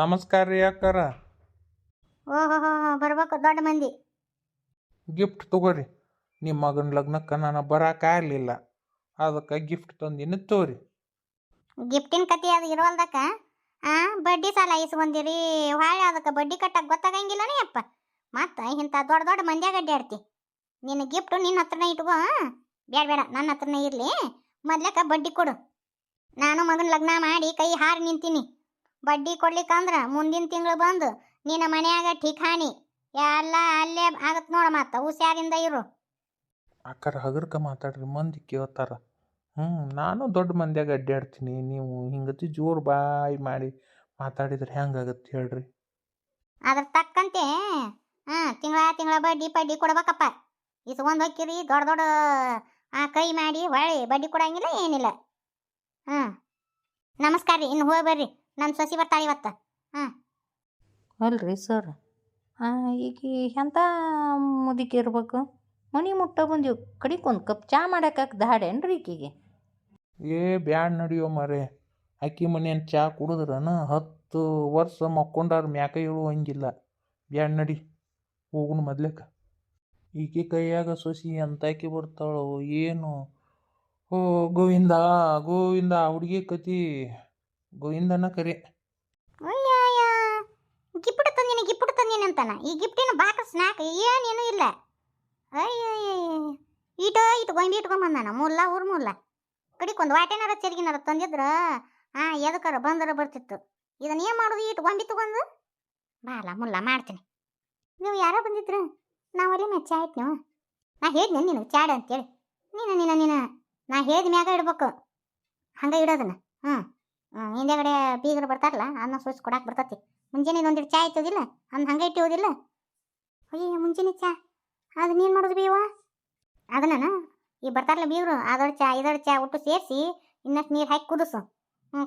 ನಮಸ್ಕಾರ ರೀ ಅಕ್ಕಾರ ಓಹೋ ಬರ್ಬೇಕು ದೊಡ್ಡ ಮಂದಿ. ಗಿಫ್ಟ್ ತಗೋರಿ. ನಿಮ್ಮ ಮಗನ ಲಗ್ನಕ್ಕೆ ನಾನು ಬರೋಕ್ಕಾಗಲಿಲ್ಲ ಅದಕ್ಕೆ ಗಿಫ್ಟ್ ತಂದಿನ ತೋರಿ. ಗಿಫ್ಟಿನ ಕತಿ ಅದು ಇರೋಲ್ದಕ್ಕ? ಆ ಬಡ್ಡಿ ಸಾಲ ಇಸ್ಕೊಂದಿರಿ ಹೊಳ್ಳಿ ಅದಕ್ಕೆ ಬಡ್ಡಿ ಕಟ್ಟಕ್ಕೆ ಗೊತ್ತಾಗಂಗಿಲ್ಲನೇ ಅಪ್ಪ. ಮತ್ತೆ ಇಂಥ ದೊಡ್ಡ ದೊಡ್ಡ ಮಂದ್ಯಾಗ ಅಡ್ಡಾಡ್ತಿ ನಿನ್ನ ಗಿಫ್ಟು ನಿನ್ನ ಹತ್ರನೇ ಇಟ್ಕೋ ಬೇಡ ಬೇಡ ನನ್ನ ಹತ್ರನೇ ಇರಲಿ. ಮೊದ್ಲಕ್ಕ ಬಡ್ಡಿ ಕೊಡು. ನಾನು ಮಗನ ಲಗ್ನ ಮಾಡಿ ಕೈ ಹಾರಿ ನಿಂತೀನಿ. ಬಡ್ಡಿ ಕೊಡ್ಲಿಕ್ಕಂದ್ರ ಮುಂದಿನ ತಿಂಗಳು ಬಂದು ನಿನ್ನ ಮನ್ಯಾಗ ಠಿಕಾಣಿ. ಎಲ್ಲ ಅಲ್ಲೇ ಆಗತ್ ನೋಡ ಮತ್ತ ಹುಷಾರಿಂದ ಇರು. ಅಕ್ಕಾರ ಹಗರ್ಕ ಮಾತಾಡ್ರಿ ಮಂದಿ ಕೇಳ್ತಾರ. ಹ್ಞೂ ನಾನು ದೊಡ್ಡ ಮಂದಿಯಾಗ ಅಡ್ಡಾಡ್ತೀನಿ ನೀವು ಹಿಂಗತಿ ಜೋರು ಬಾಯಿ ಮಾಡಿ ಮಾತಾಡಿದ್ರೆ ಹೆಂಗಾಗತ್ತೆ ಹೇಳ್ರಿ. ಅದ್ರ ತಕ್ಕಂತೆ ಹಾಂ ತಿಂಗಳ ತಿಂಗಳ ಬಡ್ಡಿ ಬಡ್ಡಿ ಕೊಡ್ಬೇಕಪ್ಪ. ಇಸ್ಕೊಂಡು ಹೋಕ್ಕಿರಿ ದೊಡ್ಡ ದೊಡ್ಡ ಆ ಕೈ ಮಾಡಿ ಹೊಳ್ಳಿ ಬಡ್ಡಿ ಕೊಡಂಗಿಲ್ಲ ಏನಿಲ್ಲ. ಹಾಂ ನಮಸ್ಕಾರ ರೀ ಇನ್ನು ಹೋಗಿ ಬರ್ರಿ. ನನ್ನ ಸೊಸಿ ಬರ್ತಾಳೆ ಇವತ್ತು. ಅಲ್ರಿ ಸರ್. ಈಗ ಎಂಥ ಮುದಿಕೆ ಇರ್ಬೇಕು? ಮನೆ ಮುಟ್ಟ ಬಂದೀವಿ ಕಡಿಗೆ ಒಂದು ಕಪ್ ಚಾ ಮಾಡಕ್ಕೆ ದಾಡೇನ್ರಿ ಈಕಿಗೆ. ಏ ಬ್ಯಾಡ್ ನಡಿಯೋ ಮರೆ ಅಕ್ಕಿ ಮನೆಯನ್ ಚಾ ಕುಡಿದ್ರನ ಹತ್ತು ವರ್ಷ ಮಕ್ಕೊಂಡಾರ ಮ್ಯಾಕ ಹಂಗಿಲ್ಲ ಬ್ಯಾಡ್ ನಡಿ ಹೋಗುಣ ಮೊದ್ಲಕ್ಕ ಈಕೆ ಕೈಯಾಗ ಸೊಸಿ ಎಂತಾಕಿ ಬರ್ತಾಳೋ ಏನು? ಓ ಗೋವಿಂದ ಗೋವಿಂದ ಹುಡುಗಿ ಕತಿ. ಗೋವಿಂದನ ಕರೆ. ಗಿಫ್ಟ್ ತಂದಿನಿ ಗಿಫ್ಟ್ ತಂದಿನಿ ಅಂತಾನ. ಈ ಗಿಫ್ಟಿನ ಬಾಕ ಸ್ನ್ಯಾಕ್ ಏನೇನು ಇಲ್ಲ. ಅಯ್ಯಯ್ಯ ಇಟ ಇಟ್ಟು ಗೊಂಬಿ ಇಟ್ಕೊಂಬಂದಾನ ಮುಲ್ಲ ಊರ್ ಮುಲ್ಲ ಕಡಿಕೊಂದು ವಾಟೆನಾರ ಚೆರಿಗಿನಾರ ತಂದಿದ್ರ ಹಾ ಎದಕ್ಕಾರ ಬಂದರ ಬರ್ತಿತ್ತು. ಇದನ್ನ ಏನ್ ಮಾಡೋದು ಇಟ್ ಗೊಂಬಿ ತಗೊಂಡು? ಬಾಲ, ಮುಲ್ಲ, ಮಾಡ್ತೀನಿ. ನೀವು ಯಾರೋ ಬಂದಿದ್ರು? ನಾವಲ್ಲಿ ಮ್ಯಾಚ್ ಆಯ್ತು ನೀವು. ನಾ ಹೇಳಿದ್ನೆ ನಿನಗೆ, ಚಾಡ ಅಂತೇಳಿ. ನೀನು ನೀನು ನೀನು. ನಾ ಹೇಳಿದ ಮ್ಯಾಗ ಇಡ್ಬೇಕು. ಹಂಗೆ ಇಡೋದನ್ನ. ಹ್ಞೂ ಹಿಂದೆಗಡೆ ಬೀಗರು ಬರ್ತಾರಲ್ಲ, ಅನ್ನ ಸೋಸಿ ಕೊಡಕ್ಕೆ ಬರ್ತತಿ. ಮುಂಜಾನೆ ಒಂದಿಟ್ಟು ಚಾ ಇತ್ತೋದಿಲ್ಲ ಅಂದ್ ಹಂಗೆ ಇಟ್ಟಿಯೋದಿಲ್ಲ ಅಯ್ಯ ಮುಂಜಾನೆ ಚಾ. ಅದು ನೀನು ಮಾಡೋದು ಬೇವ? ಅದನ್ನ, ಈ ಬರ್ತಾರಲ್ಲ ಬೀಗರು ಅದರ ಚಾ ಇದರ ಚಾ ಒಟ್ಟು ಸೇರಿಸಿ, ಇನ್ನಷ್ಟು ನೀರು ಹಾಕಿ ಕುದಿಸು.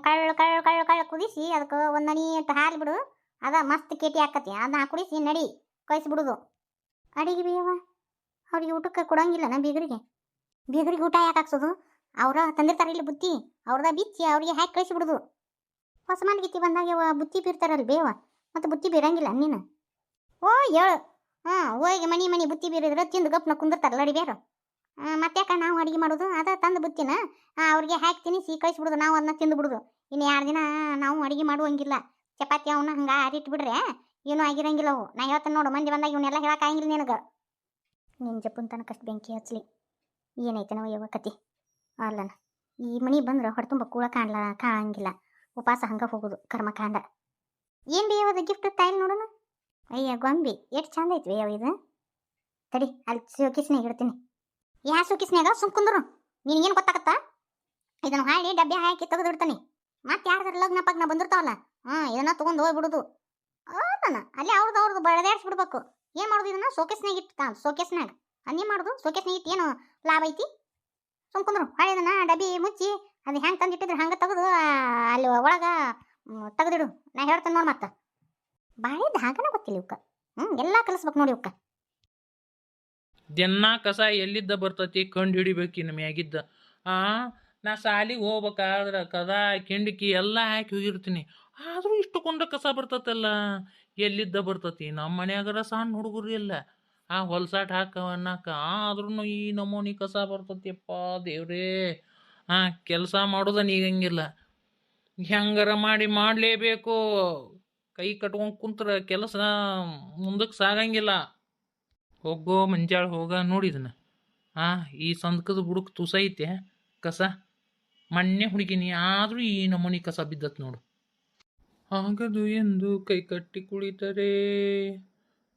ಕಳ್ಳು ಕಳ್ಳು ಕಳ್ಳು ಕಳ್ಳು ಕುದಿಸಿ, ಅದಕ್ಕೆ ಒಂದು ನನಿ ಅಂತ ಹಾಲು ಬಿಡು, ಅದ ಮಸ್ತ್ ಕೇಟಿ ಹಾಕತಿ ಅದನ್ನ ಕುಡಿಸಿ, ನಡಿ ಕಳಿಸ್ಬಿಡುದು ಅಡಿಗೆ ಬೇವ, ಅವ್ರಿಗೆ ಊಟಕ್ಕೆ ಕೊಡಂಗಿಲ್ಲನ ಬೀಗರಿಗೆ? ಬೀಗರಿಗೆ ಊಟ ಯಾಕೆ ಹಾಕ್ಸೋದು? ಅವ್ರ ತಂದಿರ್ತಾರ ಇಲ್ಲಿ ಬುತ್ತಿ, ಅವ್ರದ ಬಿಚ್ಚಿ ಅವ್ರಿಗೆ ಹಾಕಿ ಕಳಿಸಿಬಿಡುದು. ಹೊಸ ಗಿತ್ತಿ ಬಂದಾಗ ಅವ ಬುತ್ತಿ ಬೀರ್ತಾರಲ್ಲ ಬೇವ, ಮತ್ತು ಬುತ್ತಿ ಬೀರಂಗಿಲ್ಲ ನೀನು. ಓ ಹೇಳು ಹಾಂ, ಹೋಗಿ ಮನಿ ಮನಿ ಬುತ್ತಿ ಬೀರಿದ್ರೆ ತಿಂದು ಗಪ್ನ ಕುಂದಿರ್ತಾರಲ್ಲ ಮತ್ತೆ ಯಾಕೆ ನಾವು ಅಡಿಗೆ ಮಾಡೋದು, ಅದ ತಂದು ಬುತ್ತಿನ ಅವರಿಗೆ ಹಾಕಿ ತಿನ್ನಿಸಿ ಕಳಿಸ್ಬಿಡುದು, ನಾವು ಅದನ್ನ ತಿಂದು ಬಿಡುದು ಇನ್ನು ಎರಡು ದಿನ ನಾವು ಅಡಿಗೆ ಮಾಡುವಂಗಿಲ್ಲ. ಚಪಾತಿ ಅವನ್ನ ಹಂಗೆ ಆರಿಟ್ಬಿಡ್ರೆ ಏನೂ ಆಗಿರಂಗಿಲ್ಲ ಅವು. ನಾ ಹೇಳ್ತಾನೆ ನೋಡು, ಮಂದಿ ಬಂದಾಗ ಇವನ್ನೆಲ್ಲ ಹೇಳಕ್ಕಾಗಿಲ್ಲ ನಿನಗೆ. ನಿನ್ನ ಜಪ್ಪನ ತನಕಷ್ಟು ಬೆಂಕಿ ಹಚ್ಚಲಿ. ಏನೈತೆ ನಾವು ಯಾವ ಕತಿ ಅಲ್ಲನ. ಈ ಮನಿ ಬಂದ್ರೆ ಹೊಟ್ಟೆ ತುಂಬ ಕೂಳ ಕಾಣ್ಲ, ಕಾಣಂಗಿಲ್ಲ. ಉಪವಾಸ ಹಂಗೆ ಹೋಗೋದು ಕರ್ಮಕಾಂಡ ಏನು ಬೇಯವದ ಗಿಫ್ಟ್ ತಾಯಿಲ್ ನೋಡೋಣ? ಅಯ್ಯ ಗೊಂಬಿ, ಎಷ್ಟು ಚಂದ ಐತಿ ಬೇಯವ ಇದು. ತಡಿ, ಅಲ್ಲಿ ಸೋಕಿಸ್ನಾಗ ಇಡ್ತೀನಿ. ಯಾ ಸೋಕಿಸ್ನಾಗ ಸುಮ್ ಕುಂದ್ರು. ನಿನಗೇನು ಗೊತ್ತಾಗತ್ತಾ? ಇದನ್ನು ಹಾಳಿ ಡಬ್ಬಿ ಹಾಕಿ ತೆಗೆದು ಇಡ್ತಾನೆ. ಮತ್ತೆ ಯಾರ್ದಾರ ಲಗ್ನ ಪಗ್ನ ಬಂದಿರ್ತಾವಲ್ಲ, ಹಾಂ, ಇದನ್ನ ತೊಗೊಂಡು ಹೋಗ್ಬಿಡುದು. ಅದನ್ನ ಅಲ್ಲಿ ಅವ್ರದ್ದು ಅವ್ರದ್ದು ಬಡದಾಡ್ಸ್ಬಿಡ್ಬೇಕು. ಏನು ಮಾಡೋದು ಇದನ್ನ? ಸೋಕೇಸ್ನಾಗ ಇಟ್ಟು ಸೋಕೇಸ್ನಾಗ ಅನ್ನೇ ಮಾಡೋದು? ಸೋಕೇಸ್ನಾಗ ಇಟ್ಟು ಏನು ಲಾಭ ಐತಿ? ಕುಂದ್ರು ಹೊಳೆ ಡಬ್ಬಿ ಮುಚ್ಚಿ ಅದು ಹೆಂಗೆ ತಂದಿಟ್ಟಿದ್ರೆ ಹಂಗೆ ತೆಗೆದು ಅಲ್ಲಿ ಒಳಗೆ ತೆಗೆದಿಡು. ನಾ ಹೇಳ್ತೇನೆ ನೋಡಿ ಮತ್ತೆ. ಬಾಳೆ ಹಾಗನ ಗೊತ್ತಿಲ್ಲ ಇವಕ್ಕ ಹ್ಞೂ ಎಲ್ಲ ಕಲಿಸ್ಬೇಕು ನೋಡಿ ಇವಕ್ಕ ದಿನ ಕಸ ಎಲ್ಲಿದ್ದ ಬರ್ತತಿ ಕಂಡು ಹಿಡಿಬೇಕಿನ್ನು ಮ್ಯಾಗಿದ್ದ. ಆ, ನಾ ಸಾಲಿಗೆ ಹೋಗ್ಬೇಕಾದ್ರೆ ಕದ, ಕಿಂಡಿಕಿ ಎಲ್ಲ ಹಾಕಿ ಹೋಗಿರ್ತೀನಿ. ಆದರೂ ಇಷ್ಟು ಕೊಂಡ ಕಸ ಬರ್ತತಲ್ಲ. ಎಲ್ಲಿದ್ದ ಬರ್ತತಿ? ನಮ್ಮ ಮನೆಯಾಗರ ಸಣ್ಣ ಹುಡುಗರು ಇಲ್ಲ ಆ ಹೊಲ್ಸಾಟ್ ಹಾಕ ಅನ್ನಾಕ. ಆದ್ರೂ ಈ ನಮೂನಿ ಕಸ ಬರ್ತತಿಯಪ್ಪ ದೇವ್ರೇ. ಆ ಕೆಲಸ ಮಾಡೋದ ನೀಗಂಗಿಲ್ಲ. ಹೆಂಗಾರ ಮಾಡಿ ಮಾಡಲೇಬೇಕು. ಕೈ ಕಟ್ಕೊಂಡು ಕುಂತ್ರ ಕೆಲಸ ಮುಂದಕ್ಕೆ ಸಾಗಂಗಿಲ್ಲ. ಹೋಗೋ ಮಂಜಾಳ ಹೋಗ ನೋಡಿದನ ಆ ಈ ಸಂದಕದ ಬುಡಕ್ಕೆ ತುಸ ಐತೆ, ಕಸ. ಮಣ್ಣೆ ಹುಡುಗಿನಿ, ಆದರೂ ಈ ನಮೂನಿ ಕಸ ಬಿದ್ದತ್ ನೋಡು. ಆಗದು ಎಂದು ಕೈ ಕಟ್ಟಿ ಕುಳಿತರೆ.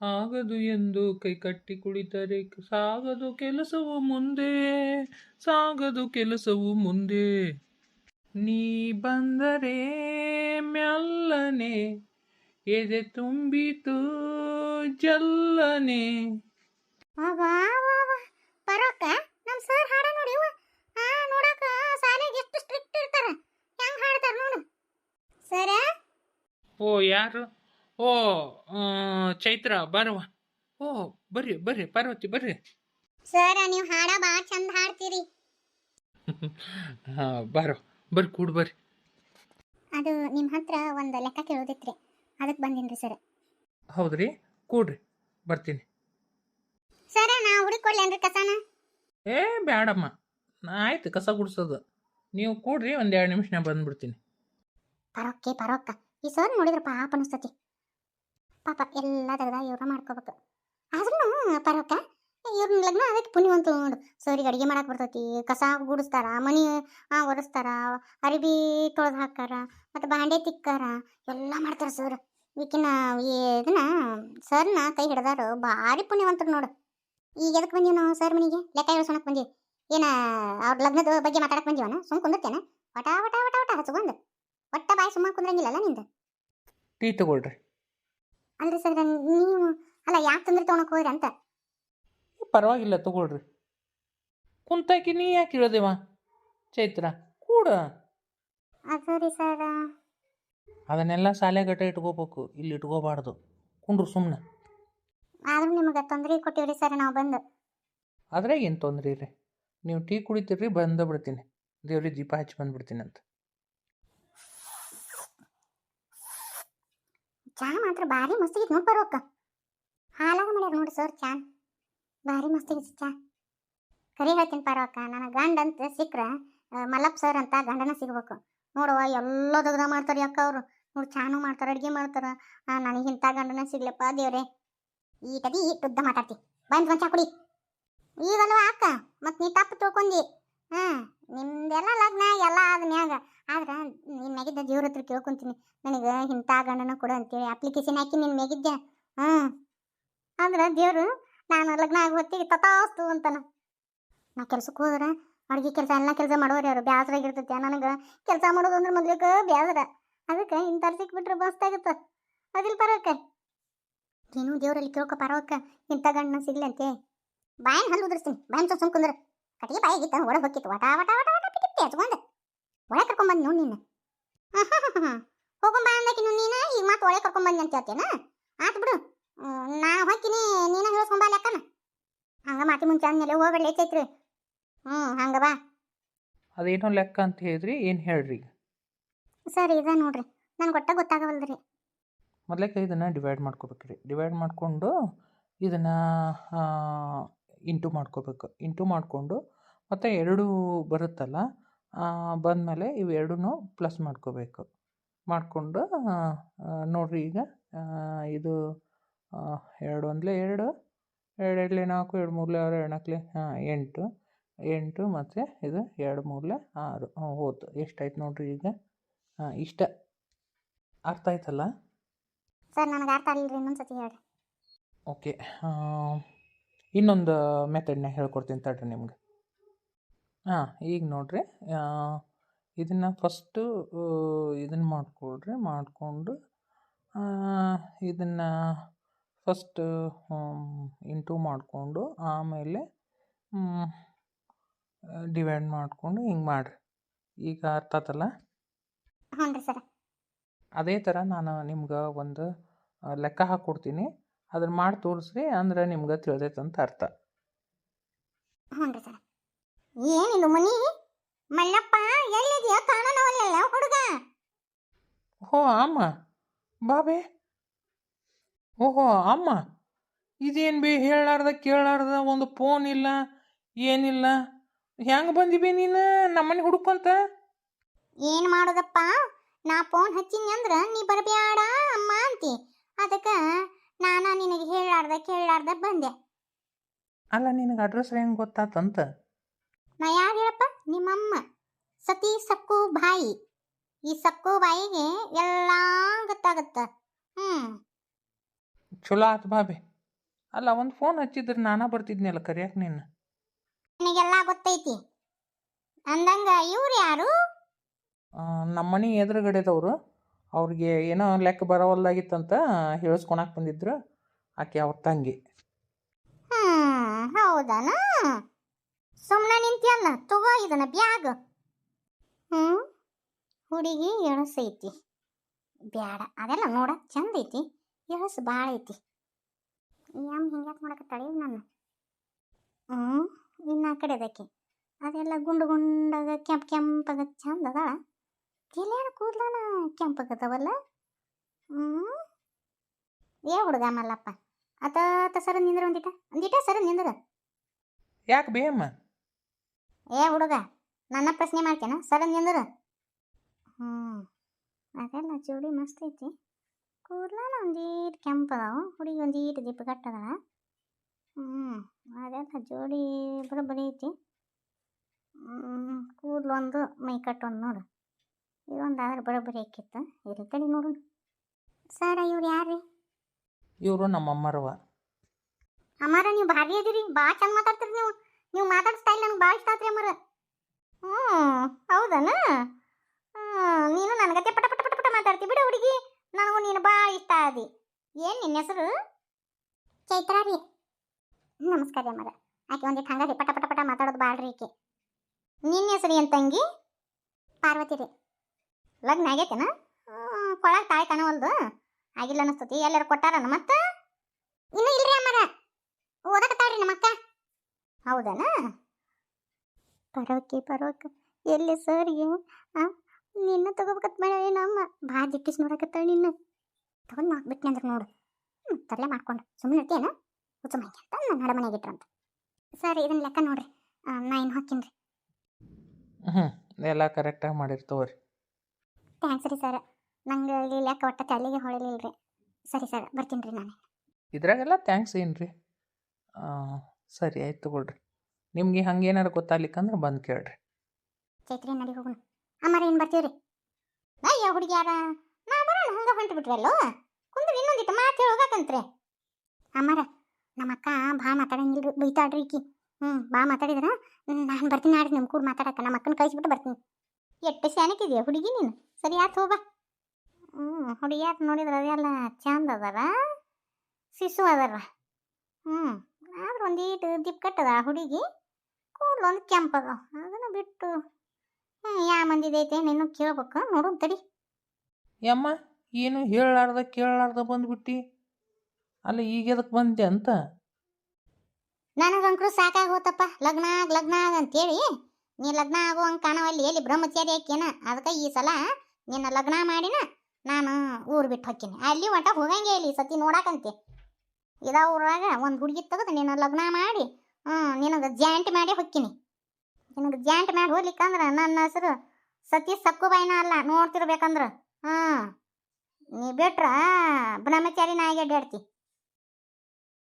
ಆಗದು ಎಂದು ಕೈ ಕಟ್ಟಿ ಕುಳಿತರೆ ಸಾಗದು ಕೆಲಸವು ಮುಂದೆ ಸಾಗದು ಕೆಲಸವು ಮುಂದೆ. ನೀ ಬಂದರೆ ಮೆಲ್ಲನೆ ಎದೆ ತುಂಬಿತು ಜಲ್ಲನೆ. ಬರೋಕ ನಮ್ಮ ಸರ್ ಹಾಡ ನೋಡಿ ನೋಡಕ ಸಾಲಿಗೆ ಎಷ್ಟು ಸ್ಟ್ರಿಕ್ಟ್ ಇರ್ತಾರ ಹೆಂಗ್ ಹಾಡ್ತಾರ ನೋಡು. ಸರ? ಓ ಯಾರು? ಓ ಚೈತ್ರ ಬರವ. ಓ ಬರ್ರಿ ಬರ್ರಿ ಪಾರ್ವತಿ ಬರ್ರಿ. ಸರ್ ನೀವು ಹಾಡ ಬಾ ಚಂದ ಹಾಡ್ತೀರಿ. ಹಾಂ ಬರೋ ಬರ್ರಿ ಕೂಡ್ ಬರ್ರಿ. ಅದು ನಿಮ್ಮ ಹತ್ರ ಒಂದು ಲೆಕ್ಕ ಕೇಳೋದಿತ್ರಿ. ಅದಕ್ಕೆ ಬಂದಿನ್ರಿ ಸರ್. ಹೌದ್ರಿ? ಕೂಡ್ರಿ ಬರ್ತೀನಿ. ಸರ್ ನಾ ಹುಡುಕಿ ಕೊಡ್ಲೇನ್ರಿ ಕಸಾನ? ಏ ಬ್ಯಾಡಮ್ಮ. ಆಯ್ತು ಕಸ ಗುಡ್ಸೋದು. ನೀವು ಕೂಡ್ರಿ ಒಂದು ಎರಡು ನಿಮಿಷ ಬಂದ್ಬಿಡ್ತೀನಿ. ಪರೋಕ್ಕೆ ಪರೋಕ್ಕ. ಈ ಸರ್ ನೋಡಿದ್ರೆ ಪಾಪ ಅನಿಸ್ತತಿ. ಪಾಪ ಎಲ್ಲ ತೆಗ್ದ ಇವ್ರ ಮಾಡ್ಕೋಬೇಕು. ಆದ್ರೂ ಪರೊಕ್ಕ ಇವ್ರನ್ನ ಲಗ್ನ ಅದಕ್ಕೆ ಪುಣ್ಯವಂತ ನೋಡು. ಸರಿಗೆ ಅಡಿಗೆ ಮಾಡಕ್ಕೆ ಬರ್ತೈತಿ, ಕಸ ಗುಡಿಸ್ತಾರ, ಮನಿ ಒರೆಸ್ತಾರ, ಅರಿಬಿ ತೊಳೆದು ಹಾಕಾರ ಮತ್ತು ಬಾಂಡೆ ತಿಕ್ಕಾರ, ಎಲ್ಲ ಮಾಡ್ತಾರ ಸರ್. ಈಕಿನ ಇದನ್ನ, ಸರ್ನ ಕೈ ಹಿಡ್ದಾರ ಭಾರಿ ಪುಣ್ಯವಂತರು ನೋಡು. ಈಗ ಎದಕ್ಕೆ ಬಂದೀವಿ ನಾವು ಸರ್ ಮನಿಗೆ? ಲೆಕ್ಕ ಹೇಳ್ಸೋಣಕ್ ಬಂದೀವಿ. ಏನ, ಅವ್ರ ಲಗ್ನದ ಬಗ್ಗೆ ಮಾತಾಡಕ್ಕೆ ಬಂದೀವನ ಸುಮ್ ಕುಂದಿರ್ತೇನೆ. ವಟ ವಟ ವಟ ವಟ ಹಚ್ಕೊಂಡ್ ಒಟ್ಟ ಬಾಯಿ ಸುಮ್ಮ ಕುಂದ್ರಂಗಿಲ್ಲಲ್ಲ ನಿಂದು? ಟೀ ತಗೊಳ್ರಿ. ಅಲ್ರಿ ಸರ್ ನೀವು ಅಲ್ಲ ಯಾಕೆ ತಂದ್ರೆ ತೊಗೊಳಕ್ ಹೋದ್ರಿ ಅಂತ? ಪರವಾಗಿಲ್ಲ ತಗೊಳ್ರಿ. ಕುಂತಾಕಿ ನೀ ಯಾಕೆ ಇಳದೇವ ಚೈತ್ರ ಕೂಡ. ಅದು ರೀ ಸರ್. ಅದನ್ನೆಲ್ಲ ಶಾಲೆಗಟ್ಟ ಇಟ್ಕೋಬೇಕು ಇಲ್ಲಿ ಇಟ್ಕೋಬಾರ್ದು. ಕುಂಡ್ರು ಸುಮ್ಮನೆ ಆದ್ರೂ ನಿಮಗೆ ತೊಂದರೆ ಕೊಟ್ಟಿವ್ರಿ ಸರ್ ನಾವು ಬಂದು. ಅದ್ರಾಗ ಏನು ತೊಂದರೆ ರೀ ನೀವು ಟೀ ಕುಡಿತೀರಿ ಬಂದ ಬಿಡ್ತೀನಿ. ದೇವ್ರಿಗೆ ದೀಪ ಹಚ್ಚಿ ಬಂದ್ಬಿಡ್ತೀನಿ ಅಂತ ಚಾ ಮಾತ್ರ ಭಾರಿ ಮಸ್ತಿಗಿತ್ತು ನೋಡಿ ಬರೋಕ್ಕ ಹಾಲಾಗ ಮಾಡ್ಯಾರ ನೋಡಿ ಸರ್ ಚಾ ಭಾರಿ ಮಸ್ತಿಗಿತ್ತು ಚಾ ಕರಿ ಹೇಳ್ತೀನಿ ಪರವಕ್ಕ, ನನ್ನ ಗಂಡ ಅಂತ ಸಿಕ್ಕ್ರ ಮಲ್ಲಪ್ಪ ಸರ್ ಅಂತ ಗಂಡನ ಸಿಗ್ಬೇಕು. ನೋಡುವ ಎಲ್ಲ ದಗ್ದ ಮಾಡ್ತಾರೆ ಅಕ್ಕ ಅವರು. ನೋಡಿ ಚಾನೂ ಮಾಡ್ತಾರೆ, ಅಡುಗೆ ಮಾಡ್ತಾರೆ. ನನಗಿಂತ ಗಂಡನ ಸಿಗ್ಲಪ್ಪ ದೇವ್ರೆ. ಈ ಕದಿ ಉದ್ದ ಮಾತಾಡ್ತಿ. ಬಂದು ಒಂದು ಚಾ ಕುಡಿ. ಈಗಲ್ವ ಅಕ್ಕ? ಮತ್ತೆ ನೀ ತಪ್ಪು ತಿಳ್ಕೊಂಡಿ. ಹಾಂ ನಿಮ್ದೆಲ್ಲ ಲಗ್ನ ಎಲ್ಲ ಆದ್ಮ್ಯಾಗ. ಆದ್ರೆ ನಿನ್ನ ಮ್ಯಾಗಿದ್ದ ದೇವ್ರ ಹತ್ರ ಕೇಳ್ಕೊಂತೀನಿ. ನನಗೆ ಇಂಥ ಗಂಡನ ಕೊಡು ಅಂತೇಳಿ ಅಪ್ಲಿಕೇಶನ್ ಹಾಕಿ ನಿನ್ನ ಮ್ಯಾಗಿದ್ದೆ. ಹ್ಞೂ ಅಂದ್ರೆ ದೇವರು, ನಾನು ಲಗ್ನ ಆಗಿ ಹೊತ್ತಿಗೆ ತಥಾಸ್ತು ಅಂತಾನ. ನಾ ಕೆಲ್ಸಕ್ಕೆ ಹೋದ್ರೆ, ಅಡುಗೆ ಕೆಲಸ ಎಲ್ಲ ಕೆಲಸ ಮಾಡೋರು ಯಾರು? ಆಗಿರ್ತೈತಿ ನನಗೆ. ಕೆಲಸ ಮಾಡೋದು ಅಂದ್ರೆ ಮೊದ್ಲಿಗೆ ಬೇಸರ ಅದಕ್ಕೆ ಇಂಥವ್ರು ಸಿಕ್ಬಿಟ್ರೆ ಮಸ್ತಾಗುತ್ತೆ ಅದಿಲ್ಲ ಪರವಕ್ಕ ನೀನು ದೇವರಲ್ಲಿ ಕೇಳ್ಕೊ ಪರವಕ್ಕ ಇಂಥ ಗಂಡನ ಸಿಗ್ಲಿ ಬಾಯ್, ಹಲ್ಲು ಉದುರಿಸ್ತೀನಿ. ಬಾಯನ್ ಸುಮ್ ಕುಂದ್ರ. ಕಟ್ಟಿಗೆ ಬಾಯಿಗಿತ್ತ ಒಳಗೆ ಹೊಕ್ಕಿತ್ತು. ವಟ ವಟ ವಟ ವಟ ಪಿಟಿ ಹಚ್ಕೊಂಡು ಒಳಗೆ ಕರ್ಕೊಂಬಂದು ನೋಡಿ ನಿನ್ನ. ಹೋಗೊಂಬ ಅಂದಕಿನ್ನು ನೀನ. ಈಗ ಮತ್ತೆ ಒಳಗೆ ಕರ್ಕೊಂಬಂದು ಅಂತ ಹೇಳ್ತೇನ? ಆತು ಬಿಡು. ನಾ ಹೊಕ್ಕಿನಿ ನೀನು ಹೇಳ್ಸ್ಕೊಂಬ ಲೆಕ್ಕನ ಹಂಗ ಮಾತಿ ಮುಂಚೆ ಅಂದ್ಮೇಲೆ ಹೋಗ್ಬೇಡ ಚೈತ್ರಿ ಹ್ಞೂ ಹಂಗ ಬಾ. ಅದೇನೋ ಲೆಕ್ಕ ಅಂತ ಹೇಳಿದ್ರಿ ಏನು ಹೇಳ್ರಿ? ಸರ್ ಸರಿ ಇದ ನೋಡ್ರಿ. ನನ್ಗೆ ಒಟ್ಟ ಗೊತ್ತಾಗವಲ್ದ್ರಿ. ಮೊದಲಕ್ಕೆ ಇದನ್ನು ಡಿವೈಡ್ ಮಾಡ್ಕೋಬೇಕ್ರಿ. ಡಿವೈಡ್ ಮಾಡಿಕೊಂಡು ಇದನ್ನು ಇಂಟು ಮಾಡ್ಕೋಬೇಕು. ಇಂಟು ಮಾಡಿಕೊಂಡು ಮತ್ತು ಎರಡು ಬರುತ್ತಲ್ಲ ಬಂದಮೇಲೆ ಇವೆರಡೂ ಪ್ಲಸ್ ಮಾಡ್ಕೋಬೇಕು. ಮಾಡಿಕೊಂಡು ನೋಡಿರಿ ಈಗ ಇದು ಎರಡು ಒಂದಲೇ ಎರಡು ಎರಡು ಎರಡಲೇ ನಾಲ್ಕು ಎರಡು ಮೂರಲೆ ಆರು ಎರಡು ನಾಲ್ಕಲೆ ಹಾಂ ಎಂಟು ಎಂಟು ಮತ್ತು ಇದು ಎರಡು ಮೂರಲೆ ಆರು ಹೋತು. ಎಷ್ಟಾಯ್ತು ನೋಡಿರಿ ಈಗ? ಹಾಂ ಇಷ್ಟ. ಅರ್ಥ ಆಯ್ತಲ್ಲ? ಸರ್ ನನಗೆ ಅರ್ಥ ಆಗಲಿಲ್ಲ ಇನ್ನೊಂದು ಸತಿ ಹೇಳಿ ಓಕೆ ಇನ್ನೊಂದು ಮೆಥಡ್ನ ಹೇಳ್ಕೊಡ್ತೀನಿ ತಡ್ರಿ ನಿಮ್ಗೆ. ಹಾಂ ಈಗ ನೋಡ್ರಿ ಇದನ್ನು ಫಸ್ಟು ಇದನ್ನು ಮಾಡಿಕೊಡ್ರಿ ಮಾಡಿಕೊಂಡು ಇದನ್ನು ಫಸ್ಟ್ ಇಂಟು ಮಾಡಿಕೊಂಡು ಆಮೇಲೆ ಡಿವೈಡ್ ಮಾಡಿಕೊಂಡು ಹಿಂಗೆ ಮಾಡಿರಿ. ಈಗ ಅರ್ಥ ಆತಲ್ಲ? ಅದೇ ಥರ ನಾನು ನಿಮ್ಗೆ ಒಂದು ಲೆಕ್ಕ ಹಾಕ್ಕೊಡ್ತೀನಿ ಅದನ್ನು ಮಾಡಿ ತೋರಿಸ್ರಿ ಅಂದ್ರೆ ನಿಮ್ಗೆ ತಿಳಿದೈತೆ ಅಂತ ಅರ್ಥ. ಹ್ಞೂ ಸರ್. ಏನಿದು ಮನಿ? ಮಲ್ಲಪ್ಪ ಎಲ್ಲಿದೆಯೋ? ಕಾಣನವಲ್ಲ ಹುಡುಗ? ಓಹೋ ಅಮ್ಮ. ಬಾಬೆ. ಓಹೋ ಅಮ್ಮ. ಇದೇನು ಬಿ ಹೇಳಾರ್ದ ಕೇಳಾರ್ದ ಒಂದು ಫೋನ್ ಇಲ್ಲ ಏನಿಲ್ಲ? ಹೆಂಗೆ ಬಂದಿಬಿ ನೀನು? ನಮ್ಮನೆ ಹುಡುಕಂತ? ಏನು ಮಾಡೋದಪ್ಪ? ನಾ ಫೋನ್ ಹಚ್ಚಿನಿ ಅಂದ್ರ ನೀ ಬರಬೇಡ ಅಮ್ಮ ಅಂತಿ. ಅದಕ್ಕೆ ನಾನ ನಿನಗೆ ಹೇಳಾರ್ದ ಕೇಳಾರ್ದ ಬಂದೆ. ಅಲ್ಲ ನಿನಗೆ ಅಡ್ರೆಸ್ ಹೆಂಗೆ ಗೊತ್ತಾತಂತ? ನಾ ಯಾರು ಹೇಳಪ್ಪ ನಿಮ್ಮಮ್ಮ. ಸತಿ ಸಕ್ಕು ಬಾಯಿ. ಈ ಸಕ್ಕು ಬಾಯಿಗೆ ಎಲ್ಲ ಗೊತ್ತಾಗತ್ತ. ಹ್ಮ್. ಚಲೋ ಆತು ಬಾಬೆ. ಅಲ್ಲ ಒಂದು ಫೋನ್ ಹಚ್ಚಿದ್ರೆ ನಾನಾ ಬರ್ತಿದ್ನಲ್ಲ ಕರಿಯಾಕೆ ನಿನ್ನ? ನಿನಗೆಲ್ಲ ಗೊತ್ತೈತಿ. ಅಂದಂಗ ಇವ್ರು ಯಾರು? ನಮ್ಮನೆ ಎದುರುಗಡೆದವರು. ಅವ್ರಿಗೆ ಏನೋ ಲೆಕ್ಕ ಬರೋವಲ್ದಾಗಿತ್ತಂತ ಹೇಳಿಸ್ಕೊಳಕ್ಕೆ ಬಂದಿದ್ರು ಆಕೆ ಅವ್ರ ತಂಗಿ. ಹೌದನ? ಸುಮ್ಮನೆ ನಿಂತಿಯಲ್ಲ, ತಗೋ ಇದನ್ನ ಬ್ಯಾಗ್. ಹ್ಮ್, ಹುಡುಗಿ ಎಳಸೈತಿ. ಬ್ಯಾಡ, ಅದೆಲ್ಲ ನೋಡಕ್ ಚಂದ ಐತಿ, ಎಳಸು ಭಾಳ ಐತಿ. ಯಮ್ ಹಿಂಗ್ಯಾಕ್ ಮಾಡಕತ್ತಾಳೆ ನಾನು ಹ್ಮ್, ಇನ್ನ ಕಡೆ ಅದಕ್ಕೆ ಅದೆಲ್ಲ ಗುಂಡು ಗುಂಡಾಗ ಕೆಂಪ್ ಕೆಂಪಾಗ ಚಂದ ಅದಾಳ. ತಲೆಯಾನ ಕೂದ್ಲನ ಕೆಂಪಾಗದವಲ್ಲ? ಹ್ಞೂ ಏ ಹುಡುಗ ಮಲ್ಲಪ್ಪ ಆತ ಆತ ಸರ ನಿಂದ್ರ ಒಂದಿಟ? ಒಂದಿಟ ಸರ ನಿಂದ್ರ? ಯಾಕೆ ಬೇಯಮ್ಮ ಏ ಹುಡುಗ ನನ್ನ ಪ್ರಶ್ನೆ ಮಾಡ್ತೇನ ಸರ ನಿಂದ್ರ? ಹ್ಞೂ ಅದೆಲ್ಲ ಜೋಡಿ ಮಸ್ತ್ ಐತಿ. ಕೂದ್ಲಾನ ಒಂದೀಟ್ ಕೆಂಪದಾವು ಹುಡುಗಿ ಒಂದೀಟ್ ದೀಪ ಕಟ್ಟದ ಹ್ಞೂ ಅದೆಲ್ಲ ಜೋಡಿ ಬರೋಬ್ಬರಿ ಐತಿ. ಹ್ಞೂ ಕೂದ್ಲು ಒಂದು ಮೈ ಕಟ್ಟೊಂದು ನೋಡು. ಇದೊಂದು ಆದ್ರೆ ಬರೋಬ್ಬರಿ ಆಕಿತ್ತು ಇರ್ಲಿ ತಡಿ ನೋಡು. ಸರ ಇವ್ರು ಯಾರು ರೀ ಇವರು ನಮ್ಮ ಅಮ್ಮರವ ಅಮ್ಮಾರ ನೀವು ಭಾರಿ ಅದಿರಿ ಭಾಳ ಚಂದ ಮಾತಾಡ್ತೀರಿ ನೀವು. ನೀವು ಮಾತಾಡೋ ಸ್ಟೈಲ್ ನನಗೆ ಭಾಳ ಇಷ್ಟ ಆತ್ರಿ ಅಮ್ಮರ. ಹ್ಞೂ ಹೌದನ? ನೀನು ನನಗತ್ತೆ ಪಟ ಪಟ ಪಟ ಪಟ ಮಾತಾಡ್ತಿ. ಬಿಡು ಹುಡುಗಿ. ನನಗೂ ನೀನು ಭಾಳ ಇಷ್ಟ ಆದಿ. ಏನು ನಿನ್ನ ಹೆಸರು? ಚೈತ್ರ ರೀ. ನಮಸ್ಕಾರ ರೀ ಅಮ್ಮರ. ಆಕೆ ಒಂದಿಟ್ಟು ಹಂಗಾರಿ ಪಟ ಪಟ ಪಟ ಮಾತಾಡೋದು ಭಾಳ ರೀ ಆಕೆ. ನಿನ್ನ ಹೆಸರು ಏನು ತಂಗಿ? ಪಾರ್ವತಿ ರೀ. ಲಗ್ನ ಆಗೈತೆನ? ಕೊಳಗೆ ತಾಯಿ ಕಾಣವಲ್ದು ಆಗಿಲ್ಲ ಅನಸ್ತತಿ. ಎಲ್ಲರೂ ಕೊಟ್ಟಾರನ ಮತ್ತೆ? ಇನ್ನೂ ಇಲ್ರಿ ಅಮ್ಮನ ಓದಕತ್ತಾಳ್ರಿ ನಮ್ಮ ಅಕ್ಕ. ಹೌದನ? ಪರೋಕೆ, ಪರೋಕ. ಎಲ್ಲಿ ಸರ್ಗೆ ನಿನ್ನ ತಗೋಬೇಕತ್ ಬೇಡ ಅಮ್ಮ ಭಾಳ ದಿಟ್ಟಿಸ್ ನೋಡಕತ್ತಾಳ ನಿನ್ನ. ತಗೊಂಡು ಹಾಕ್ಬಿಟ್ನಿ ಅಂದ್ರೆ ನೋಡು. ತರಲೆ ಮಾಡ್ಕೊಂಡು. ಸುಮ್ಮನೆ ಇರ್ತೀಯನ? ಹುಚ್ಚಮಂಗೆ ಅಂತ ನನ್ನ ನಡಮನೆಗೆ ಇಟ್ರಂತ ಸರ್ ಇದನ್ನ ಲೆಕ್ಕ ನೋಡ್ರಿ. ನಾ ಏನು ಹಾಕಿನ್ರಿ. ಹ್ಞೂ ಎಲ್ಲ ಕರೆಕ್ಟಾಗಿ ಮಾಡಿರ್ತವ್ರಿ ಥ್ಯಾಂಕ್ಸ್ ರೀ ಸರ್. ನಂಗೆ ಇಲ್ಲಿ ಲೆಕ್ಕ ಒಟ್ಟ ತಲೆಗೆ ಹೊಳಿಲಿಲ್ಲ ರೀ ಸರಿ ಸರ್ ಬರ್ತೀನಿ ರೀ ನಾನು. ಇದ್ರಾಗೆಲ್ಲ ಥ್ಯಾಂಕ್ಸ್ ಏನು ರೀ ಸರಿ ಆಯ್ತು ತಗೊಳ್ರಿ. ನಿಮ್ಗೆ ಹಂಗೇನಾರು ಗೊತ್ತಾಗ್ಲಿಕ್ಕಂದ್ರೆ ಬಂದು ಕೇಳ್ರಿ. ಚೈತ್ರಿ ನಡಿ ಹೋಗೋಣ. ಅಮ್ಮಾರ ಏನು ಬರ್ತೀವ್ರಿ? ಅಯ್ಯ ಹುಡುಗಿಯಾರ. ನಾ ಬರೋಣ ಹಂಗೆ ಹೊಂಟು ಬಿಟ್ರಲ್ಲೋ ಕುಂದ್ರಿ ಇನ್ನೊಂದಿಟ್ಟು ಮಾತು ಹೋಗಕಂತ್ರಿ. ಅಮ್ಮಾರ ನಮ್ಮ ಅಕ್ಕ ಭಾಳ ರೀ ಬೈತಾಡ್ರಿ ಈಕಿ. ಹ್ಞೂ ಭಾಳ ಮಾತಾಡಿದ್ರ ನಾನು ಬರ್ತೀನಿ ಆಡ್ರಿ ನಿಮ್ಮ ಕೂಡ ಮಾತಾಡಕ್ಕೆ. ನಮ್ಮ ಅಕ್ಕನ ಕಳಿಸ್ಬಿಟ್ಟು ಬರ್ತೀನಿ. ಎಷ್ಟು ಶಾನಕ್ಕಿದೆಯಾ ಹುಡುಗಿ ನೀನು? ಸರಿ ಆತು ಹೋಗ ಹ್ಞೂ ಹುಡುಗಿಯಾರ ನೋಡಿದ್ರೆ ಅದೆಲ್ಲ ಚಂದ ಅದಾರ ಶಿಶು ಅದಾರ ಹ್ಞೂ ಆದ್ರೆ ಒಂದೀಟು ದಿಪ್ ಕಟ್ಟದ ಆ ಹುಡುಗಿ? ಕೂದಲು ಒಂದು ಕೆಂಪದ ಅದನ್ನು ಬಿಟ್ಟು ಹ್ಞೂ ಯಾ ಮಂದಿದೈತೆ ನೀನು ಕೇಳ್ಬೇಕು? ನೋಡು ತಡಿ. ಯಮ್ಮ ಏನು ಹೇಳಲಾರ್ದ ಕೇಳಲಾರ್ದ ಬಂದ್ಬಿಟ್ಟಿ? ಅಲ್ಲ ಈಗ ಎದಕ್ಕೆ ಬಂದೆ ಅಂತ? ನನಗಂಕ್ರು ಸಾಕಾಗೋತಪ್ಪ ಲಗ್ನ ಆಗ ಲಗ್ನ ಆಗ ಅಂತೇಳಿ. ನೀ ಲಗ್ನ ಆಗೋ ಹಂಗೆ ಕಾಣವಲ್ಲಿ ಎಲ್ಲಿ ಬ್ರಹ್ಮಚಾರಿ ಆಕೇನ ಅದಕ್ಕೆ ಈ ಸಲ ನಿನ್ನ ಲಗ್ನ ಮಾಡಿನ ನಾನು ಊರು ಬಿಟ್ಟು ಹೋಗ್ತೀನಿ ಅಲ್ಲಿ ಒಟ್ಟ ಹೋಗಂಗೆ ಇಲ್ಲಿ ಸತಿ ನೋಡಾಕಂತೆ. ಇದ ಊರಾಗ ಒಂದು ಹುಡುಗಿ ತೆಗೆದು ನಿನ್ನ ಲಗ್ನ ಮಾಡಿ ಹ್ಞೂ ನಿನಗೆ ಜಾಯಿಂಟ್ ಮಾಡಿ ಹೊಕ್ಕಿನಿ. ನಿನಗೆ ಜಾಯಿಂಟ್ ಮಾಡಿ ಹೋಗ್ಲಿಕ್ಕಂದ್ರೆ ನನ್ನ ಹೆಸರು ಸತಿ ಸಕ್ಕುಬಾಯಿನ ಅಲ್ಲ, ನೋಡ್ತಿರ್ಬೇಕಂದ್ರೆ ಹಾಂ ನೀ ಬಿಟ್ರ ಬ್ರಹ್ಮಚಾರಿನ ಆಗಿ ಅಡ್ಡಾಡ್ತಿ